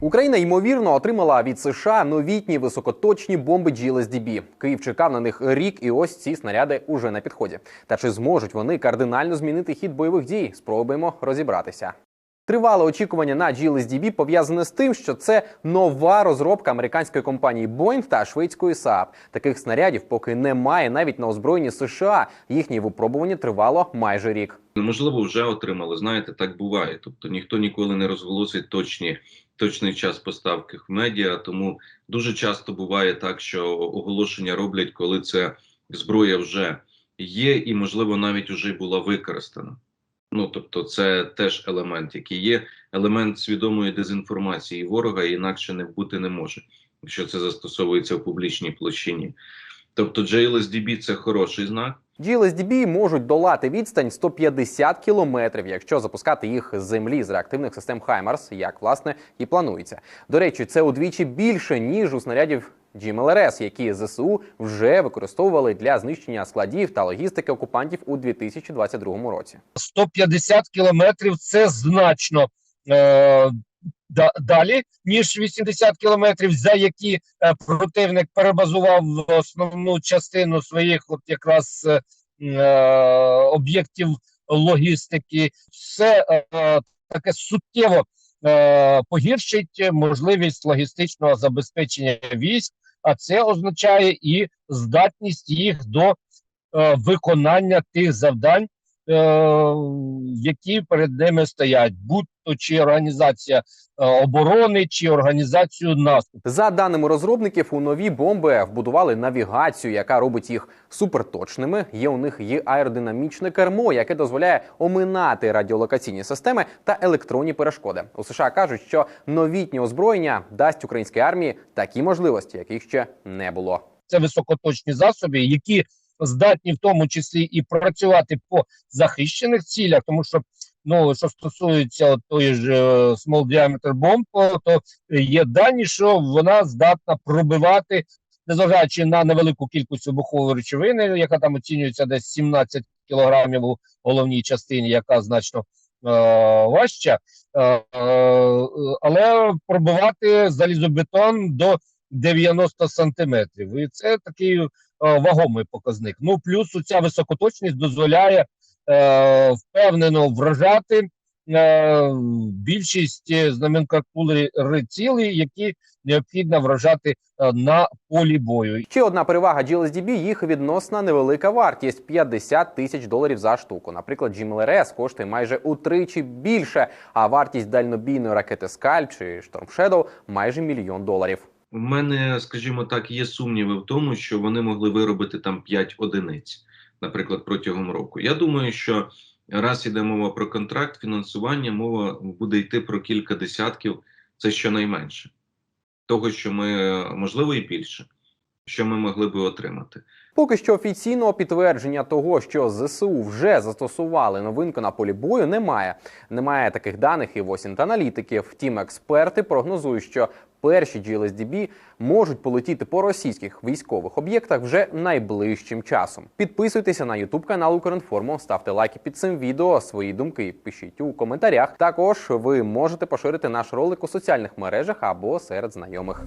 Україна ймовірно отримала від США новітні високоточні бомби GLSDB. Київ чекав на них рік, і ось ці снаряди уже на підході. Та чи зможуть вони кардинально змінити хід бойових дій? Спробуємо розібратися. Тривале очікування на GLSDB пов'язане з тим, що це нова розробка американської компанії Boeing та шведської Saab. Таких снарядів поки немає навіть на озброєнні США. Їхнє випробування тривало майже рік. Можливо, вже отримали. Знаєте, так буває. Тобто ніхто ніколи не розголосить точні, точний час поставки в медіа. Тому дуже часто буває так, що оголошення роблять, коли це зброя вже є, і можливо навіть вже була використана. Ну тобто, це теж елемент, який є, елемент свідомої дезінформації ворога, інакше не бути не може, якщо це застосовується в публічній площині. Тобто, JLSDB – це хороший знак. GLSDB можуть долати відстань 150 кілометрів, якщо запускати їх з землі з реактивних систем HIMARS, як власне і планується. До речі, це удвічі більше ніж у снарядів GMLRS, які ЗСУ вже використовували для знищення складів та логістики окупантів у 2022 році. 150 кілометрів це значно е, да, далі, ніж 80 кілометрів, за які е, противник перебазував основну частину своїх от якраз е, об'єктів логістики. Все е, таке суттєво е, погіршить можливість логістичного забезпечення військ, а це означає і здатність їх до е, виконання тих завдань, е, які перед ними стоять, будь-то чи організація е, оборони, чи організацію наступу. За даними розробників, у нові бомби вбудували навігацію, яка робить їх суперточними. Є у них і аеродинамічне кермо, яке дозволяє оминати радіолокаційні системи та електронні перешкоди. У США кажуть, що новітнє озброєння дасть українській армії такі можливості, яких ще не було. Це високоточні засоби, які здатні в тому числі і працювати по захищених цілях, тому що ну що стосується от тої ж е, small diameter bomb, то є дані, що вона здатна пробивати, незважаючи на невелику кількість вибухової речовини, яка там оцінюється десь 17 кілограмів у головній частині, яка значно е, важча, е, але пробивати залізобетон до 90 сантиметрів. І це такий вагомий показник. Ну плюс ця високоточність дозволяє е, впевнено вражати е, більшість е, номенклатури цілей, які необхідно вражати е, на полі бою. Ще одна перевага GLSDB – їх відносна невелика вартість 50 тисяч доларів за штуку. Наприклад, GMLRS коштує майже утричі більше, а вартість дальнобійної ракети Скальп чи Shadow – майже мільйон доларів. У мене, скажімо так, є сумніви в тому, що вони могли виробити там 5 одиниць, наприклад, протягом року. Я думаю, що раз іде мова про контракт, фінансування, мова буде йти про кілька десятків, це щонайменше. Того, що ми, можливо, і більше, що ми могли би отримати. Поки що офіційного підтвердження того, що ЗСУ вже застосували новинку на полі бою, немає. Немає таких даних і в аналітиків. Втім, експерти прогнозують, що перші GLSDB можуть полетіти по російських військових об'єктах вже найближчим часом. Підписуйтеся на YouTube канал Укрінформу, ставте лайки під цим відео, свої думки пишіть у коментарях. Також ви можете поширити наш ролик у соціальних мережах або серед знайомих.